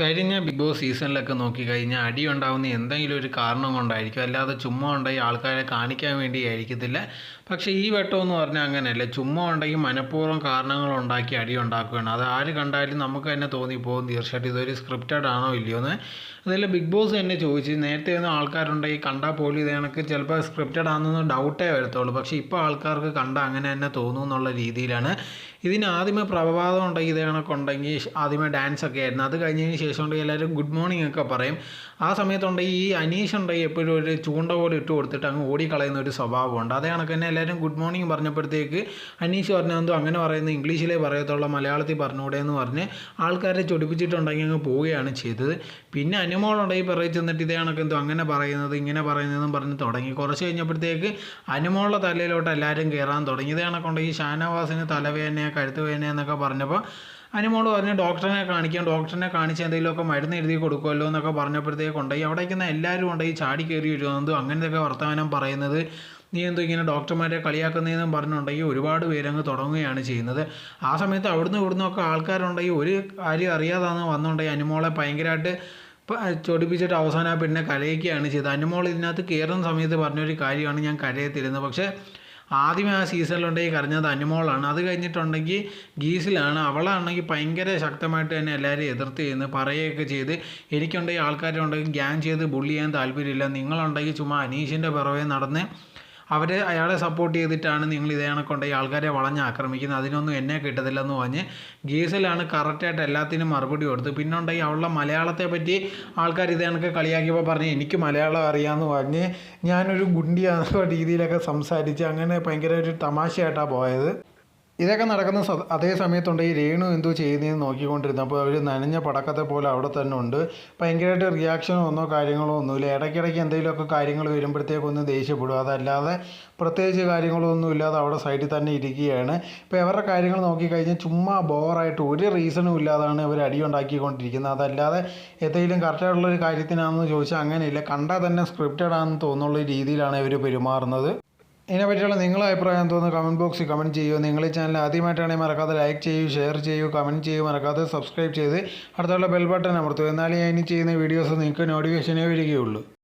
കഴിഞ്ഞ big boss സീസണിലൊക്കെ നോക്കിക്കഴിഞ്ഞാൽ അടി ഉണ്ടാവുന്ന എന്തെങ്കിലും ഒരു കാരണം കൊണ്ടായിരിക്കും. അല്ലാതെ ചുമ്മാ ഉണ്ടായി ആൾക്കാരെ കാണിക്കാൻ വേണ്ടി ആയിരിക്കത്തില്ല. പക്ഷേ ഈ വട്ടം എന്ന് പറഞ്ഞാൽ അങ്ങനെയല്ല. ചുമ്മാ ഉണ്ടെങ്കിൽ മനഃപൂർവം കാരണങ്ങൾ ഉണ്ടാക്കി അടി ഉണ്ടാക്കുകയാണ്. അത് ആര് കണ്ടാലും നമുക്ക് തന്നെ തോന്നിപ്പോകും. തീർച്ചയായിട്ടും ഇതൊരു സ്ക്രിപ്റ്റഡ് ആണോ ഇല്ലയോ എന്ന്. അതല്ല ബിഗ് ബോസ് തന്നെ ചോദിച്ചു. നേരത്തെ ഒന്നും ആൾക്കാരുണ്ടെങ്കിൽ കണ്ടാൽ പോലും ഇത് കണക്ക് ചിലപ്പോൾ സ്ക്രിപ്റ്റഡ് ആണെന്ന് ഡൗട്ടേ വരത്തുള്ളൂ. പക്ഷേ ഇപ്പോൾ ആൾക്കാർക്ക് കണ്ട അങ്ങനെ തന്നെ തോന്നും എന്നുള്ള രീതിയിലാണ്. ഇതിന് ആദ്യമേ പ്രഭാതം ഉണ്ടെങ്കിൽ ഇത് കണക്കുണ്ടെങ്കിൽ ആദ്യമേ ഡാൻസ് ഒക്കെ ആയിരുന്നു. അത് കഴിഞ്ഞതിന് ശേഷം ഉണ്ടെങ്കിൽ എല്ലാവരും ഗുഡ് മോർണിംഗ് ഒക്കെ പറയും. ആ സമയത്തുണ്ടെങ്കിൽ ഈ അനീഷ് ഉണ്ടെങ്കിൽ എപ്പോഴും ഒരു ചൂണ്ട പോലെ ഇട്ട് കൊടുത്തിട്ട് അങ്ങ് ഓടിക്കളയുന്ന ഒരു സ്വഭാവമുണ്ട്. അതേ കണക്ക് തന്നെ എല്ലാവരും ഗുഡ് മോർണിംഗ് പറഞ്ഞപ്പോഴത്തേക്ക് അനീഷ് പറഞ്ഞെന്തോ അങ്ങനെ പറയുന്നത് ഇംഗ്ലീഷിലേ പറയത്തുള്ള മലയാളത്തിൽ പറഞ്ഞുകൂടെ എന്ന് പറഞ്ഞ് ആൾക്കാരെ ചൊടിപ്പിച്ചിട്ടുണ്ടെങ്കിൽ അങ്ങ് പോവുകയാണ് ചെയ്തത്. പിന്നെ അനുമോളുണ്ടെങ്കിൽ പറയി ചെന്നിട്ട് ഇതേ കണക്ക് എന്തോ അങ്ങനെ പറയുന്നത് ഇങ്ങനെ പറയുന്നതെന്നും പറഞ്ഞ് തുടങ്ങി. കുറച്ച് കഴിഞ്ഞപ്പോഴത്തേക്ക് അനുമോളുടെ തലയിലോട്ട് എല്ലാവരും കയറാൻ തുടങ്ങി. ഇതേ കണക്കുണ്ടെങ്കിൽ ഷാനവാസിന് തലവേദന കഴുത്ത് വേദന എന്നൊക്കെ പറഞ്ഞപ്പോൾ അനുമോൾ പറഞ്ഞു ഡോക്ടറിനെ കാണിക്കാം ഡോക്ടറിനെ കാണിച്ച് എന്തെങ്കിലുമൊക്കെ മരുന്ന് എഴുതി കൊടുക്കുമല്ലോ എന്നൊക്കെ പറഞ്ഞപ്പോഴത്തേക്ക് കൊണ്ടുപോയി. അവിടെ ഇരിക്കുന്ന എല്ലാവരും ഈ ചാടി കയറി വരുന്നത് അങ്ങനെയൊക്കെ വർത്തമാനം പറയുന്നത്. നീ എന്തോ ഇങ്ങനെ ഡോക്ടർമാരെ കളിയാക്കുന്നതെന്നും പറഞ്ഞുണ്ടെങ്കിൽ ഒരുപാട് പേരങ്ങ് തുടങ്ങുകയാണ് ചെയ്യുന്നത്. ആ സമയത്ത് അവിടുന്ന് ഇവിടുന്നൊക്കെ ആൾക്കാരുണ്ടെങ്കിൽ ഒരു കാര്യം അറിയാതാണ് വന്നുണ്ടെങ്കിൽ അനുമോളെ ഭയങ്കരമായിട്ട് ചൊടിപ്പിച്ചിട്ട് അവസാനം ആ പെണ്ണിനെ കരയിക്കുകയാണ് ചെയ്തത്. അനുമോൾ ഇതിനകത്ത് കയറുന്ന സമയത്ത് പറഞ്ഞൊരു കാര്യമാണ് ഞാൻ കരയത്തിരുന്നത്. പക്ഷേ ആദ്യമേ ആ സീസണിലുണ്ടെങ്കിൽ കരഞ്ഞത് അനുമോളാണ്. അത് കഴിഞ്ഞിട്ടുണ്ടെങ്കിൽ ഗീസിലാണ്. അവളാണെങ്കിൽ ഭയങ്കര ശക്തമായിട്ട് തന്നെ എല്ലാവരും എതിർത്ത് ചെയ്യുന്നത് പറയുകയൊക്കെ ചെയ്ത് എനിക്കുണ്ടെങ്കിൽ ആൾക്കാരുണ്ടെങ്കിൽ ഗ്യാങ് ചെയ്ത് ബുള്ളി ചെയ്യാൻ താല്പര്യമില്ല. നിങ്ങളുണ്ടെങ്കിൽ ചുമ്മാ അനീഷിന്റെ പിറവേ നടന്ന് അവരെ അയാളെ സപ്പോർട്ട് ചെയ്തിട്ടാണ് നിങ്ങൾ ഇതേ കണക്കുണ്ട് ഈ ആൾക്കാരെ വളഞ്ഞ് ആക്രമിക്കുന്നത്. അതിനൊന്നും എന്നെ കിട്ടത്തില്ലെന്ന് പറഞ്ഞ് ഗീസലാണ് കറക്റ്റായിട്ട് എല്ലാത്തിനും മറുപടി കൊടുത്ത്. പിന്നുണ്ടെങ്കിൽ അവളുടെ മലയാളത്തെ പറ്റി ആൾക്കാർ ഇതേ കണക്ക് കളിയാക്കിയപ്പോൾ പറഞ്ഞ് എനിക്ക് മലയാളം അറിയാമെന്ന് പറഞ്ഞ് ഞാനൊരു ഗുണ്ടിയാണെന്ന രീതിയിലൊക്കെ സംസാരിച്ച് അങ്ങനെ ഭയങ്കര ഒരു തമാശയായിട്ടാണ് പോയത്. ഇതൊക്കെ നടക്കുന്ന അതേ സമയത്തുണ്ട് ഈ രേണു എന്തോ ചെയ്യുന്നതെന്ന് നോക്കിക്കൊണ്ടിരുന്നപ്പോൾ അവർ നനഞ്ഞ പടക്കത്തെ പോലെ അവിടെ തന്നെ ഉണ്ട്. ഭയങ്കരമായിട്ട് റിയാക്ഷനോ ഒന്നോ കാര്യങ്ങളോ ഒന്നുമില്ല. ഇടയ്ക്കിടയ്ക്ക് എന്തെങ്കിലുമൊക്കെ കാര്യങ്ങൾ വരുമ്പോഴത്തേക്കൊന്ന് ദേഷ്യപ്പെടും. അതല്ലാതെ പ്രത്യേകിച്ച് കാര്യങ്ങളോ ഒന്നും ഇല്ലാതെ അവിടെ സൈഡിൽ തന്നെ ഇരിക്കുകയാണ്. ഇപ്പോൾ ഇവരുടെ കാര്യങ്ങൾ നോക്കിക്കഴിഞ്ഞാൽ ചുമ്മാ ബോറായിട്ട് ഒരു റീസണും ഇല്ലാതാണ് ഇവർ അടി ഉണ്ടാക്കിക്കൊണ്ടിരിക്കുന്നത്. അതല്ലാതെ എന്തെങ്കിലും കറക്റ്റായിട്ടുള്ളൊരു കാര്യത്തിനാണെന്ന് ചോദിച്ചാൽ അങ്ങനെയില്ല. കണ്ടാൽ തന്നെ സ്ക്രിപ്റ്റഡ് ആണെന്ന് തോന്നുന്ന രീതിയിലാണ് ഇവർ പെരുമാറുന്നത്. ഇതിനെ നിങ്ങളെ അഭിപ്രായം എന്തോന്ന് കമന്റ് ബോക്സിൽ കമന്റ് ചെയ്യൂ. നിങ്ങൾ ഈ ചാനൽ ആദ്യമായിട്ടാണെങ്കിൽ മറക്കാതെ ലൈക്ക് ചെയ്യൂ ഷെയർ ചെയ്യൂ കമന്റ് ചെയ്യൂ. മറക്കാതെ സബ്സ്ക്രൈബ് ചെയ്ത് അടുത്തുള്ള ബെൽ ബട്ടൺ അമർത്തുക എന്നാലേ ഞാൻ ഇനി ചെയ്യുന്ന വീഡിയോസ് നിങ്ങൾക്ക് നോട്ടിഫിക്കേഷനേ വരികയുള്ളൂ.